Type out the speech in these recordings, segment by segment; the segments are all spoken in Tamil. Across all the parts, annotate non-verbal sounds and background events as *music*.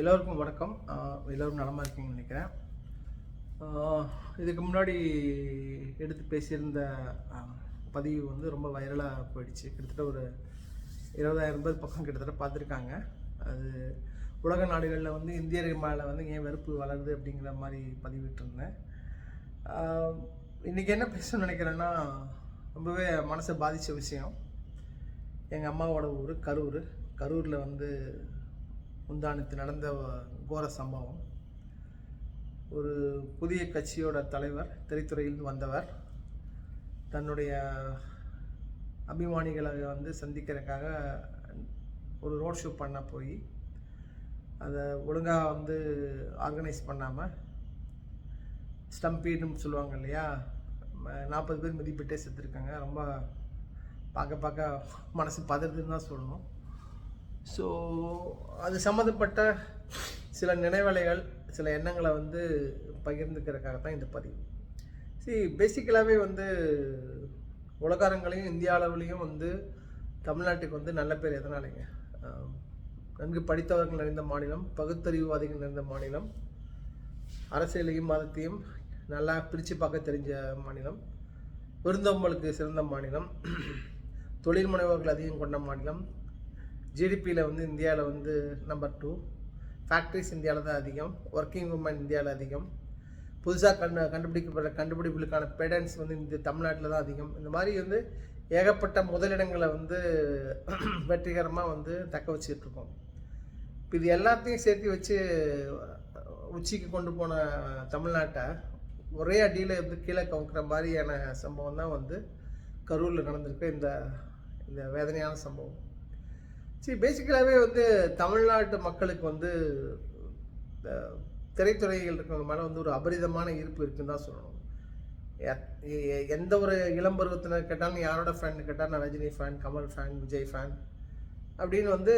எல்லோருக்கும் வணக்கம். எல்லோரும் நலமாக இருக்கீங்கன்னு நினைக்கிறேன். இதுக்கு முன்னாடி எடுத்து பேசியிருந்த பதிவு வந்து ரொம்ப வைரலாக போயிடுச்சு. கிட்டத்தட்ட ஒரு இருபதாயிரம் பேர் பக்கம் கிட்டத்தட்ட பார்த்துருக்காங்க. அது உலக நாடுகளில் வந்து இந்தியர்கள் மேலே வந்து ஏன் வெறுப்பு வளருது அப்படிங்கிற மாதிரி பதிவிட்டிருந்தேன். இன்றைக்கி இன்னைக்கு என்ன பேசணும்னு நினைக்கிறேன்னா ரொம்பவே மனசை பாதித்த விஷயம். எங்கள் அம்மாவோட ஊர் கரூர். கரூரில் வந்து முந்தானத்து நடந்த கோர சம்பவம். ஒரு புதிய கட்சியோட தலைவர் திரைத்துறையில் வந்தவர் தன்னுடைய அபிமானிகளை வந்து சந்திக்கிறதுக்காக ஒரு ரோட் ஷோ பண்ண போய் அதை ஒழுங்காக வந்து ஆர்கனைஸ் பண்ணாமல் ஸ்டம்பீடுன்னு சொல்லுவாங்க இல்லையா? நாற்பது பேர் மிதிப்பிட்டே செத்துருக்காங்க. ரொம்ப பார்க்க பார்க்க மனசு பதறுதுன்னு தான் சொல்லணும். ஸோ அது சம்மந்தப்பட்ட சில நினைவலைகள் சில எண்ணங்களை வந்து பகிர்ந்துக்கிறதுக்காக தான் இந்த பதிவு. சரி பேசிக்கலாகவே வந்து உலகாரங்களையும் இந்திய அளவுலேயும் வந்து தமிழ்நாட்டுக்கு வந்து நல்ல பேர் எதனாலங்க? நன்கு படித்தவர்கள் நிறைந்த மாநிலம் பகுத்தறிவுவாதிகள் நிறைந்த மாநிலம் அரசியலையும் மதத்தையும் நல்லா பிரித்து பார்க்க தெரிஞ்ச மாநிலம் விருந்தோம்பலுக்கு சிறந்த மாநிலம் தொழில் முனைவோர்கள் அதிகம் கொண்ட மாநிலம் ஜிடிபியில் வந்து இந்தியாவில் வந்து நம்பர் டூ ஃபேக்ட்ரிஸ் இந்தியாவில் தான் அதிகம். ஒர்க்கிங் உமன் இந்தியாவில் அதிகம். புதுசாக கண்டு கண்டுபிடிக்கப்பட்ட கண்டுபிடிப்புகளுக்கான பேட்டன்ஸ் வந்து இந்த தமிழ்நாட்டில் தான் அதிகம். இந்த மாதிரி வந்து ஏகப்பட்ட முதலிடங்களை வந்து *clears throat* வெற்றிகரமாக வந்து தக்க வச்சுட்ருக்கோம் இப்போ இது எல்லாத்தையும் சேர்த்து வச்சு உச்சிக்கு கொண்டு போன தமிழ்நாட்டை ஒரே அடியில் வந்து கீழே கவுக்கிற மாதிரியான சம்பவம் தான் வந்து கரூரில் நடந்திருக்கு. இந்த இந்த வேதனையான சம்பவம். சரி பேசிக்கலாகவே வந்து தமிழ்நாட்டு மக்களுக்கு வந்து இந்த திரைத்துறைகள் இருக்கிறவங்க மேலே வந்து ஒரு அபரிதமான ஈர்ப்பு இருக்குன்னு தான் சொல்லணும். எந்த ஒரு இளம் பருவத்தினர் கேட்டாலும் யாரோட ஃபேன் கேட்டால் நான் Rajini fan Kamal fan Vijay fan அப்படின்னு வந்து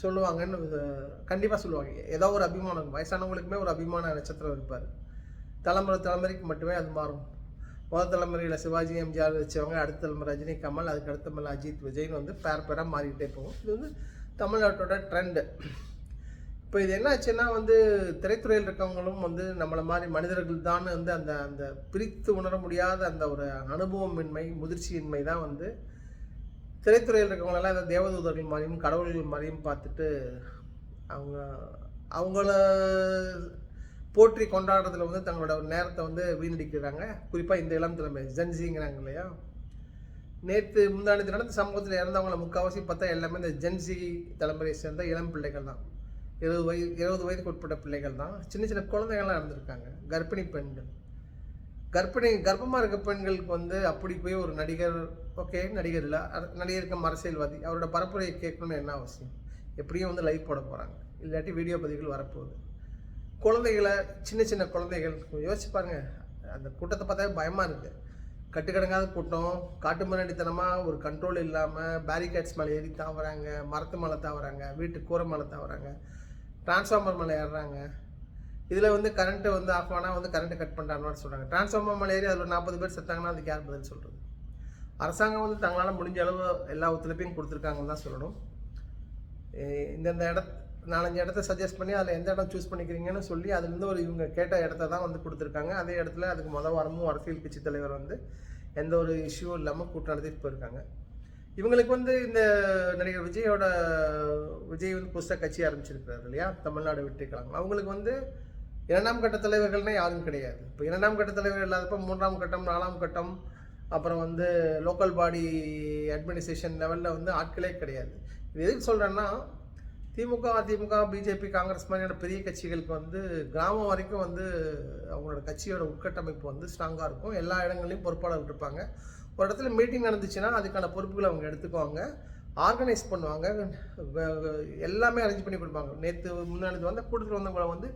சொல்லுவாங்கன்னு கண்டிப்பாக சொல்லுவாங்க. ஏதோ ஒரு அபிமானம். வயசானவங்களுக்குமே ஒரு அபிமான நட்சத்திரம் இருப்பார். தலைமுறை தலைமுறைக்கு மட்டுமே அது மாறும். முதல் தலைமுறையில் சிவாஜி எம்ஜிஆர் வச்சவங்க அடுத்த தலைமுறை ரஜினி கமல் அதுக்கு அடுத்த தலைமுறை அஜித் விஜய்னு வந்து பேர் பேராக மாறிக்கிட்டே போகும். இது வந்து தமிழ்நாட்டோட ட்ரெண்டு இப்போ இது என்ன ஆச்சுன்னா வந்து திரைத்துறையில் இருக்கவங்களும் வந்து நம்மளை மாதிரி மனிதர்கள் தான் வந்து அந்த அந்த பிரித்து உணர முடியாத அந்த ஒரு அனுபவமின்மை முதிர்ச்சியின்மை தான் வந்து திரைத்துறையில் இருக்கவங்களெல்லாம் இந்த தேவதூதர்கள் மாதிரியும் கடவுள்கள் மாதிரியும் பார்த்துட்டு அவங்க அவங்கள போற்றி கொண்டாடுறதுல வந்து தங்களோட நேரத்தை வந்து வீணடிக்கிறாங்க. குறிப்பாக இந்த இளம் தலைமை ஜென்சிங்கிறாங்க இல்லையா? நேற்று முந்தானத்து நடந்த சமூகத்தில் இறந்தவங்கள முக்கால்வாசி பார்த்தா எல்லாமே இந்த ஜென்சி தலைமுறையை சேர்ந்த இளம் பிள்ளைகள் தான். இருபது வயது இருபது வயதுக்கு உட்பட்ட பிள்ளைகள் தான். சின்ன சின்ன குழந்தைகள்லாம் இறந்துருக்காங்க கர்ப்பிணி பெண்கள். கர்ப்பிணி கர்ப்பமாக இருக்க பெண்களுக்கு வந்து அப்படி போய் ஒரு நடிகர் ஓகே நடிகர் இல்லை அர- நடிகருக்கு அரசியல்வாதி அவரோட பரப்புரையை கேட்கணும்னு என்ன அவசியம்? எப்படியும் வந்து லைவ் போட போகிறாங்க இல்லாட்டி வீடியோ பதிவுகள் வரப்போகுது. குழந்தைகளை சின்ன சின்ன குழந்தைகள் யோசிச்சு பாருங்க. அந்த கூட்டத்தை பார்த்தாவே பயமாக இருக்குது கட்டுக்கடங்காத கூட்டம் காட்டு முன்னாடித்தனமாக ஒரு கண்ட்ரோல் இல்லாமல் பேரிகேட்ஸ் மேலே ஏறி தாவறாங்க மரத்து மேலே தாவறாங்க வீட்டு கூரை மேலே தாவறாங்க டிரான்ஸ்ஃபார்மர் மேலே ஏறுறாங்க. இதில் வந்து கரண்ட்டு வந்து ஆஃப் ஆனால் வந்து கரண்ட்டு கட் பண்ணுறாங்கன்னு சொல்கிறாங்க டிரான்ஸ்ஃபார்மர் மேலே ஏறி அதில் நாற்பது பேர் செத்தாங்கன்னா அதுக்கு யார் பதில் சொல்கிறது அரசாங்கம் வந்து தங்களால் முடிஞ்ச அளவு எல்லா ஒத்துழைப்பையும் கொடுத்துருக்காங்கன்னு தான் சொல்லணும். இந்தந்த இட நாலஞ்சு இடத்த சஜஸ்ட் பண்ணி அதில் எந்த இடம் சூஸ் பண்ணிக்கிறீங்கன்னு சொல்லி அதுலேருந்து ஒரு இவங்க கேட்ட இடத்த தான் வந்து கொடுத்துருக்காங்க. அதே இடத்துல அதுக்கு மொதல் வாரமும் அரசியல் கட்சி தலைவர் வந்து எந்த ஒரு இஷ்யூவும் இல்லாமல் கூட்டம் நடத்திட்டு போயிருக்காங்க. இவங்களுக்கு வந்து இந்த நடிகர் விஜயோட விஜய் வந்து புதுசாக கட்சி ஆரம்பிச்சிருக்கிறாரு இல்லையா? தமிழ்நாடு வெற்றி கழகம். அவங்களுக்கு வந்து இரண்டாம் கட்ட தலைவர்கள்னா யாரும் கிடையாது. இப்போ இரண்டாம் கட்ட தலைவர் இல்லாதப்போ மூன்றாம் கட்டம் நாலாம் கட்டம் அப்புறம் வந்து லோக்கல் பாடி அட்மினிஸ்ட்ரேஷன் லெவலில் வந்து ஆட்களே கிடையாது. இது எதுக்கு சொல்கிறேன்னா திமுக அதிமுக பிஜேபி காங்கிரஸ் மாதிரியான பெரிய கட்சிகளுக்கு வந்து கிராமம் வரைக்கும் வந்து அவங்களோட கட்சியோட உட்கட்டமைப்பு வந்து ஸ்ட்ராங்காக இருக்கும். எல்லா இடங்கள்லையும் பொறுப்பாளர்கள் இருப்பாங்க. ஒரு இடத்துல மீட்டிங் நடந்துச்சுன்னா அதுக்கான பொறுப்புகளை அவங்க எடுத்துக்குவாங்க. ஆர்கனைஸ் பண்ணுவாங்க. எல்லாமே அரேஞ்ச் பண்ணி கொடுப்பாங்க. நேற்று முன்னாடி வந்து கூட்டத்தில் வந்தவங்களை வந்து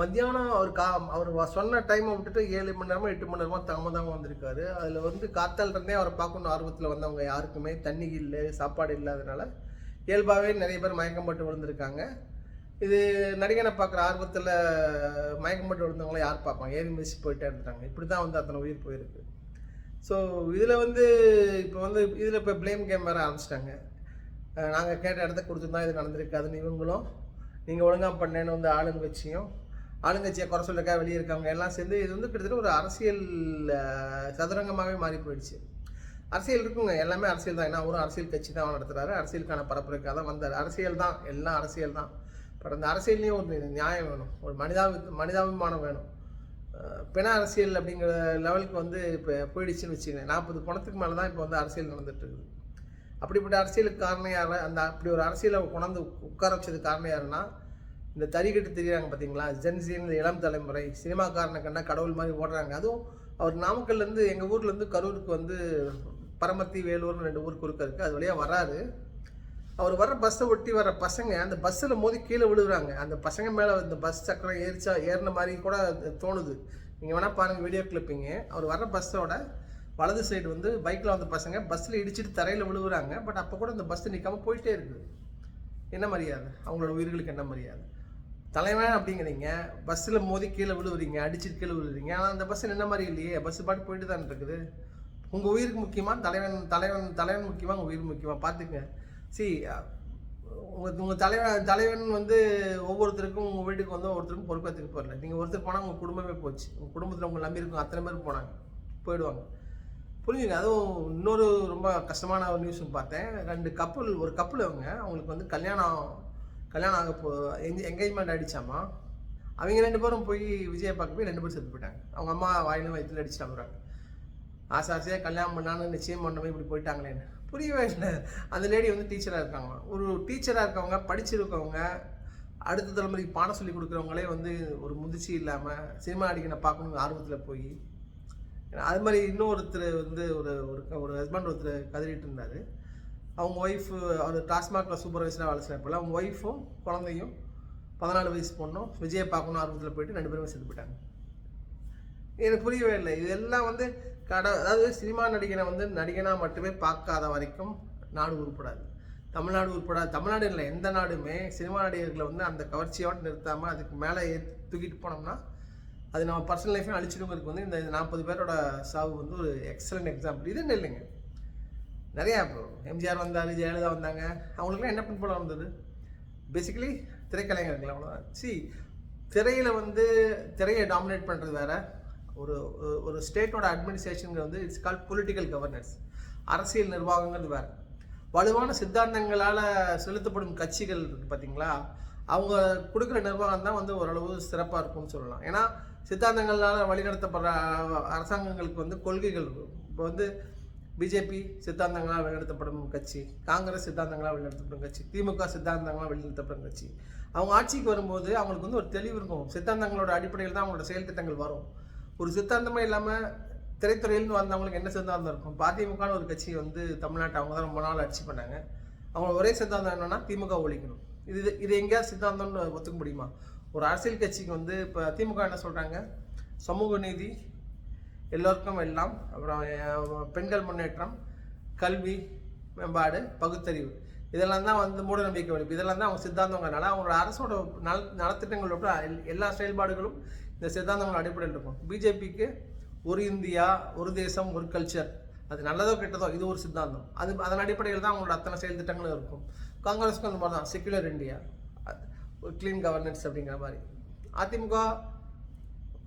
மத்தியானம் அவர் கா அவர் சொன்ன டைமை விட்டுட்டு ஏழு மணி நேரமோ எட்டு மணி நேரமோ தாமதமாக வந்திருக்காரு. அதில் வந்து காத்தால் இருந்தே அவரை பார்க்கணும் ஆர்வத்தில் வந்தவங்க யாருக்குமே தண்ணி இல்லை சாப்பாடு இல்லாதனால இயல்பாகவே நிறைய பேர் மயக்கம் போட்டு விழுந்திருக்காங்க. இது நடிகனை பார்க்குற ஆர்வத்தில் மயக்கம் போட்டு விழுந்தவங்கள யார் பார்ப்பாங்க? ஏறி மிதிச்சு போயிட்டே இருந்துட்டாங்க. இப்படி தான் வந்து அத்தனை உயிர் போயிருக்கு. ஸோ இதில் வந்து இப்போ வந்து இதில் இப்போ ப்ளேம் கேம் வேறு ஆரம்பிச்சிட்டாங்க. நாங்கள் கேட்ட இடத்த கொடுத்துருந்தா இது நடந்திருக்காதுன்னு இவங்களும். நீங்கள் ஒழுங்காக பண்ணேன்னு வந்து ஆளுங்கட்சியும் ஆளுங்கட்சியை குறை சொல்லிருக்கா வெளியே இருக்கவங்க எல்லாம் சேர்ந்து இது வந்து கிட்டத்தட்ட ஒரு அரசியல் சதுரங்கமாகவே மாறி போயிடுச்சு. அரசியல் இருக்குங்க. எல்லாமே அரசியல் தான். ஏன்னா அவரும் அரசியல் கட்சி தான் நடத்துறாரு. அரசியலுக்கான பரப்புரைக்காக தான் வந்தார். அரசியல் தான். எல்லாம் அரசியல் தான். பட் அந்த அரசியல்லையும் ஒரு நியாயம் வேணும். ஒரு மனிதாபி மனிதாபிமானம் வேணும். பிண அரசியல் அப்படிங்கிற லெவலுக்கு வந்து இப்போ போயிடுச்சுன்னு வச்சுக்கோங்க. நாற்பது பணத்துக்கு மேலே தான் இப்போ வந்து அரசியல் நடந்துட்டு இருக்குது. அப்படிப்பட்ட அரசியலுக்கு காரணம் யார்? அந்த அப்படி ஒரு அரசியலை கொண்டாந்து உட்கார வச்சது காரணம் யாருன்னா இந்த தறிக்கட்டு தெரியுறாங்க பார்த்தீங்களா ஜென்சின் இந்த இளம் தலைமுறை. சினிமாக்காரனை கண்டா கடவுள் மாதிரி ஓடுறாங்க. அதுவும் அவர் நாமக்கல்லேருந்து எங்கள் ஊர்லேருந்து கரூருக்கு வந்து பரமத்தி வேலூர்னு ரெண்டு ஊர் குறுக்க இருக்குது அது வழியாக வராரு. அவர் வர்ற பஸ்ஸை ஒட்டி வர பசங்க அந்த பஸ்ஸில் மோதி கீழே விழுகுறாங்க. அந்த பசங்க மேலே இந்த பஸ் சக்கரம் ஏறிச்சா ஏறின மாதிரி கூட தோணுது. நீங்கள் வேணால் பாருங்கள் வீடியோ கிளிப்பிங்க அவர் வர்ற பஸ்ஸோட வலது சைடு வந்து பைக்கில் வந்த பசங்க பஸ்ஸில் இடிச்சிட்டு தரையில் விழுகுறாங்க. பட் அப்போ கூட இந்த பஸ் நிற்காமல் போயிட்டே இருக்குது என்ன மரியாதை? அவங்களோட உயிர்களுக்கு என்ன மரியாதை? தலைவன் அப்படிங்கிறீங்க பஸ்ஸில் மோதி கீழே விழுவுறீங்க அடிச்சுட்டு கீழே விழுவுறீங்க ஆனால் அந்த பஸ் என்ன மாதிரி இல்லையே. பஸ் பாட்டு போயிட்டு தான் இருக்குது. உங்கள் உயிருக்கு முக்கியமா தலைவன் தலைவன் தலைவன் முக்கியமாக உங்கள் உயிர் முக்கியமாக பார்த்துங்க சி உங்கள் உங்கள் தலைவன் தலைவன் வந்து ஒவ்வொருத்தருக்கும் உங்கள் வீட்டுக்கு வந்து ஒருத்தருக்கும் பொறுப்பேற்றுக்கு போகல நீங்கள் ஒருத்தர் போனால் உங்கள் குடும்பமே போச்சு. உங்கள் குடும்பத்தில் உங்கள் நம்பி இருக்கும் அத்தனை பேர் போனாங்க. போயிடுவாங்க. புரிஞ்சுங்க அதுவும் இன்னொரு ரொம்ப கஷ்டமான ஒரு நியூஸ் பார்த்தேன். ரெண்டு கப்பல் ஒரு கப்பல் அவங்க அவங்களுக்கு வந்து கல்யாணம் கல்யாணம் ஆக போ என்கேஜ்மெண்ட் அடித்தாமா அவங்க ரெண்டு பேரும் போய் விஜயை பார்க்க போய் ரெண்டு பேரும் செத்து போயிட்டாங்க. அவங்க அம்மா வாயிலும் வயிற்றுல அடிச்சுட்டு போகிறாங்க ஆசாசியாக கல்யாணம் பண்ணான்னு நிச்சயம் பண்ணவே இப்படி போயிட்டாங்களேன்னு புரியவே இல்லை அந்த லேடி வந்து டீச்சராக இருக்காங்க. ஒரு டீச்சராக இருக்கவங்க படிச்சிருக்கவங்க அடுத்த தலைமுறைக்கு பாடம் சொல்லி கொடுக்குறவங்களே வந்து ஒரு முதிர்ச்சி இல்லாமல் சினிமா அடிக்கனை பார்க்கணுங்க ஆர்வத்தில் போய் அது மாதிரி இன்னொருத்தர் வந்து ஒரு ஒரு ஒரு ஹஸ்பண்ட் ஒருத்தர் கதறிட்டு இருந்தார். அவங்க ஒய்ஃபு அவர் டாஸ்மாகில் சூப்பர்வைசராக வேலை செய்யப்போல அவங்க ஒய்ஃபும் குழந்தையும் பதினாலு வயசு பொண்ணும் விஜயை பார்க்கணும் ஆர்வத்தில் போயிட்டு ரெண்டு பேருமே செத்து போயிட்டாங்க. எனக்கு புரியவே இல்லை. இதெல்லாம் வந்து கடை அதாவது சினிமா நடிகனை வந்து நடிகனாக மட்டுமே பார்க்காத வரைக்கும் நாடு உருப்படாது. தமிழ்நாடு உருப்படாது. தமிழ்நாடு இல்லை எந்த நாடுமே சினிமா நடிகர்களை வந்து அந்த கவர்ச்சியோடு நிறுத்தாமல் அதுக்கு மேலே தூக்கிட்டு போனோம்னா அது நம்ம பர்சனல் லைஃப்பையும் அழிச்சிடுங்கிறதுக்கு வந்து இந்த நாற்பது பேரோட சாவு வந்து ஒரு எக்ஸலண்ட் எக்ஸாம்பிள் இது இல்லைங்க? நிறையா இப்போ எம்ஜிஆர் வந்தார் ஜெயலலிதா வந்தாங்க. அவங்களுக்குலாம் என்ன பின்புலம் வந்தது பேசிக்கலி திரைக்கலைஞர்கள் அவ்வளோதான் சி திரையில் வந்து திரையை டாமினேட் பண்ணுறது வேறு. ஒரு ஒரு- ஸ்டேட்டோட அட்மினிஸ்ட்ரேஷனுங்கிறது வந்து இட்ஸ் கால் பொலிட்டிக்கல் கவர்னன்ஸ் அரசியல் நிர்வாகங்கிறது வேறு. வலுவான சித்தாந்தங்களால் செலுத்தப்படும் கட்சிகள் இருக்குது பார்த்தீங்களா அவங்க கொடுக்குற நிர்வாகம் தான் வந்து ஓரளவு சிறப்பாக இருக்கும்னு சொல்லலாம். ஏன்னா சித்தாந்தங்களால் வழிநடத்தப்படுற அரசாங்கங்களுக்கு வந்து கொள்கைகள் இருக்கும் இப்போ வந்து பிஜேபி சித்தாந்தங்களால் வழிநடத்தப்படும் கட்சி காங்கிரஸ் சித்தாந்தங்களால் வழிநடத்தப்படும் கட்சி திமுக சித்தாந்தங்களால் வழிநடத்தப்படும் கட்சி. அவங்க ஆட்சிக்கு வரும்போது அவங்களுக்கு வந்து ஒரு தெளிவு இருக்கும். சித்தாந்தங்களோட அடிப்படையில் தான் அவங்களோட செயல் திட்டங்கள் வரும். ஒரு சித்தாந்தமே இல்லாமல் திரைத்துறையிலேருந்து வந்தவங்களுக்கு என்ன சித்தாந்தம் இருக்கும்? அதிமுகன்னு ஒரு கட்சி வந்து தமிழ்நாட்டை அவங்க தான் ரொம்ப நாள் ஆட்சி பண்ணாங்க. அவங்க ஒரே சித்தாந்தம் என்னன்னா திமுக ஒழிக்கணும். இது இது எங்கேயா சித்தாந்தம்னு ஒத்துக்க முடியுமா? ஒரு அரசியல் கட்சிக்கு வந்து இப்போ திமுக என்ன சொல்கிறாங்க சமூக நீதி எல்லோருக்கும் எல்லாம் அப்புறம் பெண்கள் முன்னேற்றம் கல்வி மேம்பாடு பகுத்தறிவு. இதெல்லாம் தான் வந்து மூட நம்பிக்கை வலிப்பு இதெல்லாம் தான் அவங்க சித்தாந்தங்கிறனால அவங்களோட அரசோட நல நலத்திட்டங்களோட எல்லா செயல்பாடுகளும் இந்த சித்தாந்தங்கள் அடிப்படையில் இருக்கும். பிஜேபிக்கு ஒரு இந்தியா ஒரு தேசம் ஒரு கல்ச்சர் அது நல்லதோ கெட்டதோ இது ஒரு சித்தாந்தம். அது அதன் அடிப்படையில் தான் அவங்களோட அத்தனை செயல் திட்டங்களும் இருக்கும். காங்கிரஸ்க்கும் அந்த மாதிரி தான் செக்குலர் இந்தியா ஒரு கிளீன் கவர்னன்ஸ் அப்படிங்கிற மாதிரி. அதிமுக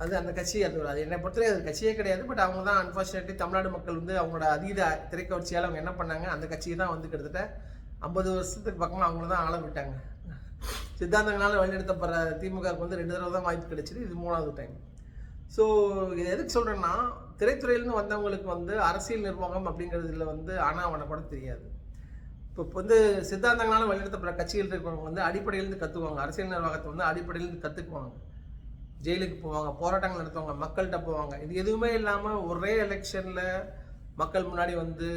அது அந்த கட்சி அது அது என்னை பொறுத்தவரை அது கட்சியே கிடையாது. பட் அவங்க தான் அன்ஃபார்ச்சுனேட்லி தமிழ்நாடு மக்கள் வந்து அவங்களோட அதீத திரைக்கவர்ச்சியால் அவங்க என்ன பண்ணாங்க அந்த கட்சியை தான் வந்து கிட்டத்தட்ட ஐம்பது வருஷத்துக்கு பக்கமாக அவங்கள தான் ஆள விட்டாங்க. சித்தாந்தங்களால் வழிநடத்தப்படுற திமுகவுக்கு வந்து ரெண்டு தடவை தான் வாய்ப்பு கிடைச்சிது. இது மூணாவது டைம் ஸோ இது எதுக்கு சொல்கிறேன்னா திரைத்துறையிலேருந்து வந்தவங்களுக்கு வந்து அரசியல் நிர்வாகம் அப்படிங்கிறதுல வந்து ஆனால் அவனை கூட தெரியாது. இப்போ இப்போ வந்து சித்தாந்தங்களால் வழிநடத்தப்படுற கட்சிகள் இருக்கிறவங்க வந்து அடிப்படையிலேருந்து கற்றுக்குவாங்க அரசியல் நிர்வாகத்தை வந்து அடிப்படையிலேருந்து கற்றுக்குவாங்க ஜெயிலுக்கு போவாங்க போராட்டங்கள் நடத்துவாங்க மக்கள்கிட்ட போவாங்க. இது எதுவுமே இல்லாமல் ஒரே எலெக்ஷனில் மக்கள் முன்னாடி வந்து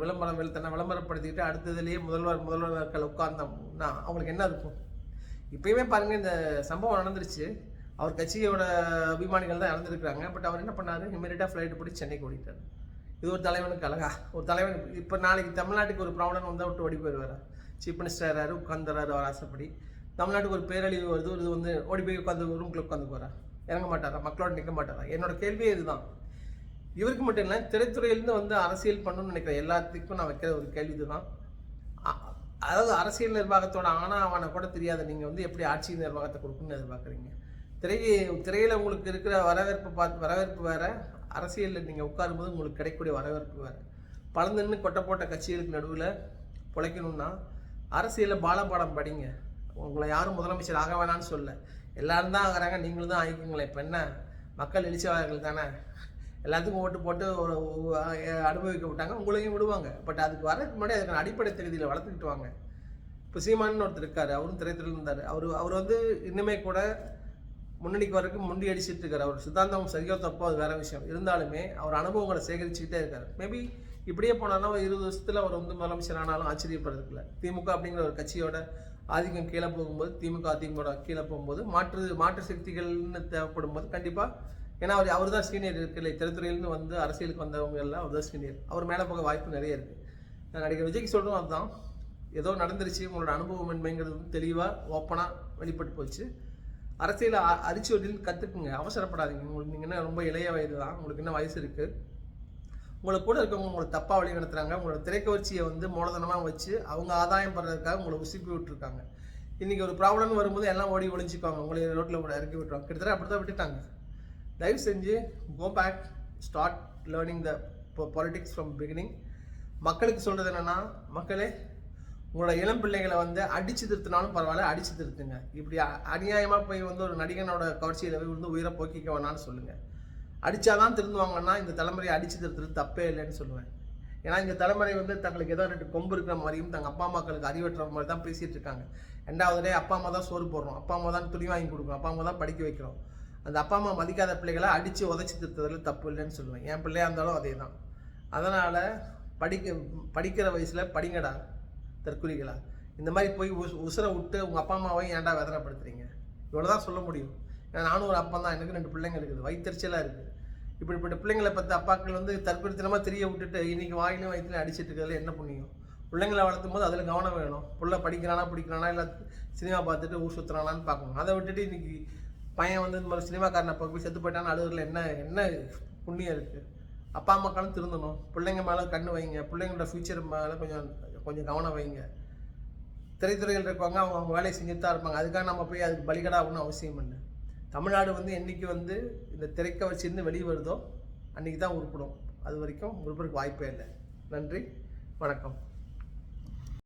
விளம்பரம் தன்னை விளம்பரப்படுத்திக்கிட்டு அடுத்ததுலேயே முதல்வர் முதல்வர்கள் உட்கார்ந்தோம்னா அவங்களுக்கு என்ன இருக்கும்? இப்பயுமே பாருங்கள் இந்த சம்பவம் நடந்துருச்சு. அவர் கட்சியோட அபிமானிகள் தான் இறந்துருக்குறாங்க. பட் அவர் என்ன பண்ணார்? இமீடியட்டாக ஃப்ளைட்டு போட்டு சென்னைக்கு ஓடிட்டார். இது ஒரு தலைவனுக்கு அழகா. ஒரு தலைவன் இப்போ நாளைக்கு தமிழ்நாட்டுக்கு ஒரு ப்ராப்ளம் வந்தால் விட்டு ஓடி போயிடுவார். சீஃப் மினிஸ்டராரு உட்காந்துறாரு அவர் ஆசைப்படி. தமிழ்நாட்டுக்கு ஒரு பேரழிவு வருது இது வந்து ஓடி போய் உட்காந்து ரூம்குள்ளே உட்காந்து போகிறார் இறங்க மாட்டாரா? மக்களோட நிற்க மாட்டாரா? என்னோட கேள்வியே இதுதான். இவருக்கு மட்டும் இல்லை திரைத்துறையிலேருந்து வந்து அரசியல் பண்ணணும்னு நினைக்கிற எல்லாத்துக்கும் நான் வைக்கிற ஒரு கேள்வி இதுதான் அதாவது அரசியல் நிர்வாகத்தோட ஆனா அவனை கூட தெரியாத. நீங்கள் வந்து எப்படி ஆட்சி நிர்வாகத்தை கொடுக்கணும்னு எதிர்பார்க்குறீங்க? திரை திரையில் உங்களுக்கு இருக்கிற வரவேற்பு பார்த்து வரவேற்பு வேறு அரசியலில் நீங்கள் உட்காரும்போது உங்களுக்கு கிடைக்கக்கூடிய வரவேற்பு வேறு. பழந்துன்னு கொட்டை போட்ட கட்சிகளுக்கு நடுவில் பிழைக்கணும்னா அரசியலில் பாலபாடம் படிங்க. உங்களை யாரும் முதலமைச்சர் ஆக வேணாம்னு சொல்ல. எல்லாரும் தான் ஆகிறாங்க. நீங்களும் தான் ஆகிக்குங்களேன். இப்போ என்ன? மக்கள் எழுச்சியாளர்கள் தானே? எல்லாத்துக்கும் ஓட்டு போட்டு ஒரு அனுபவிக்க விட்டாங்க உங்களையும் விடுவாங்க. பட் அதுக்கு வரதுக்கு முன்னாடி அதுக்கான அடிப்படை தகுதியில் வளர்த்துக்கிட்டு வாங்க. இப்போ சீமான்னு ஒருத்தர் இருக்கார் அவரும் திரைத்துறையில் இருந்தார். அவர் அவர் வந்து இன்னுமே கூட முன்னணிக்கு வரைக்கும் முண்டி அடிச்சிட்டு இருக்கார். அவர் சித்தாந்தம் சரியோ தப்போ அது வேற விஷயம். இருந்தாலுமே அவர் அனுபவங்களை சேகரிச்சுக்கிட்டே இருக்கார். மேபி இப்படியே போனாலும் ஒரு இருபது வருஷத்தில் அவர் வந்து முதலமைச்சர் ஆனாலும் ஆச்சரியப்படுறதுக்குல திமுக அப்படிங்கிற ஒரு கட்சியோட ஆதிக்கம் கீழே போகும்போது திமுக அதிமுக கீழே போகும்போது மாற்று மாற்று சக்திகள்னு தேவைப்படும் போது கண்டிப்பாக ஏன்னா அவர் அவர் தான் சீனியர் இருக்குல்ல திரைத்துறையிலேருந்து வந்து அரசியலுக்கு வந்தவங்க எல்லாம் அவர் தான் சீனியர் அவர் மேலே போக வாய்ப்பு நிறைய இருக்குது நான் நடிகர் விஜய்க்கு சொல்கிறோம் அதுதான். ஏதோ நடந்துருச்சு உங்களோட அனுபவம் என்பங்கிறது தெளிவாக ஓப்பனாக வெளிப்பட்டு போச்சு. அரசியலை அ- அரிச்சுவடியில் கற்றுக்குங்க அவசரப்படாதீங்க. உங்களுக்கு நீங்கள் என்ன ரொம்ப இளைய வயது தான். உங்களுக்கு என்ன வயசு இருக்குது உங்களை கூட இருக்கவங்க உங்களை தப்பாக வழி நடத்துகிறாங்க உங்களோட திரைக்கவர்ச்சியை வந்து மூலதனமாக வச்சு அவங்க ஆதாயம் படுறதுக்காக உங்களை உசுப்பி விட்டுருக்காங்க. இன்றைக்கி ஒரு ப்ராப்ளம் வரும்போது எல்லாம் ஓடி ஒழிஞ்சிப்பாங்க உங்களை ரோட்டில் கூட இறக்கி விட்டுருவாங்க. கிட்டத்தட்ட அப்படி தான் விட்டுட்டாங்க. தயவு செஞ்சு go back start learning the politics from beginning மக்களுக்கு சொல்கிறது என்னென்னா மக்களே உங்களோட இளம் பிள்ளைகளை வந்து அடிச்சு திருத்தினாலும் பரவாயில்ல அடித்து திருத்துங்க. இப்படி அநியாயமாக போய் வந்து ஒரு நடிகனோட கவர்ச்சியில் போய் வந்து உயிரை போக்கிக்க வேணாம்னு சொல்லுங்கள் அடித்தாதான் திருந்துவாங்கன்னா இந்த தலைமுறையை அடித்து திருத்துறது தப்பே இல்லைன்னு சொல்லுவேன். ஏன்னா இந்த தலைமுறை வந்து தங்களுக்கு ஏதோ ரெண்டு கொம்பு இருக்கிற மாதிரியும் தங்க அப்பா அம்மாக்களுக்கு அறிவற்ற மாதிரி தான் பேசிகிட்டு இருக்காங்க. ரெண்டாவது அப்பா அம்மா தான் சோறு போடுறோம். அப்பா அம்மா தான் துணி வாங்கி கொடுக்குறோம் அப்பா அம்மா தான் படிக்க வைக்கிறோம். அந்த அப்பா அம்மா மதிக்காத பிள்ளைகளை அடித்து உதச்சி திருத்ததில் தப்பு இல்லைன்னு சொல்லுவேன். என் பிள்ளையாக இருந்தாலும் அதே தான் அதனால் படிக்க படிக்கிற வயசில் படிங்கடா தற்குறிகளா. இந்த மாதிரி போய் உஸ் உசுரை விட்டு உங்கள் அப்பா அம்மாவையும் ஏன்டா வேதனைப்படுத்துறீங்க? இவ்வளோ தான் சொல்ல முடியும். ஏன்னா நானும் ஒரு அப்பா தான் எனக்கு ரெண்டு பிள்ளைங்க இருக்குது. வயிற்றுச்சலாக இருக்குது இப்படிப்பட்ட பிள்ளைங்களை பற்றி அப்பாக்கள் வந்து தற்கொலைத்தனமாக தெரிய விட்டுட்டு இன்றைக்கி வாயிலும் வயிற்றுலையும் அடிச்சிட்டு இருக்கிறதுல என்ன புண்ணியம்? பிள்ளைங்களை வளர்த்தும் போது அதில் கவனம் வேணும். பிள்ளை படிக்கிறானா பிடிக்கிறானா இல்லை சினிமா பார்த்துட்டு ஊர் சுற்றுறானான்னு பார்க்கணும். அதை விட்டுட்டு இன்றைக்கி பையன் வந்து இந்த மாதிரி சினிமாக்காரனை அப்போ போய் செத்து போயிட்டான்னு அழுகுறதுல என்ன என்ன புண்ணியம் இருக்குது அப்பா அம்மாக்களும் திருந்தணும். பிள்ளைங்க மேலே கண்ணு வைங்க. பிள்ளைங்களோட ஃப்யூச்சர் மேலே கொஞ்சம் கொஞ்சம் கவனம் வைங்க. திரைத்துறையில் இருப்பாங்க அவங்க அவங்க வேலையை செஞ்சுட்டு தான் இருப்பாங்க. அதுக்காக நம்ம போய் அதுக்கு பலிகடாகணும்னு அவசியம் இல்லை. தமிழ்நாடு வந்து என்றைக்கு வந்து இந்த திரைக்க வச்சுருந்து வெளியே வருதோ அன்றைக்கி தான் உருப்படும். அது வரைக்கும் உருப்படுறதுக்கு வாய்ப்பே இல்லை. நன்றி. வணக்கம்.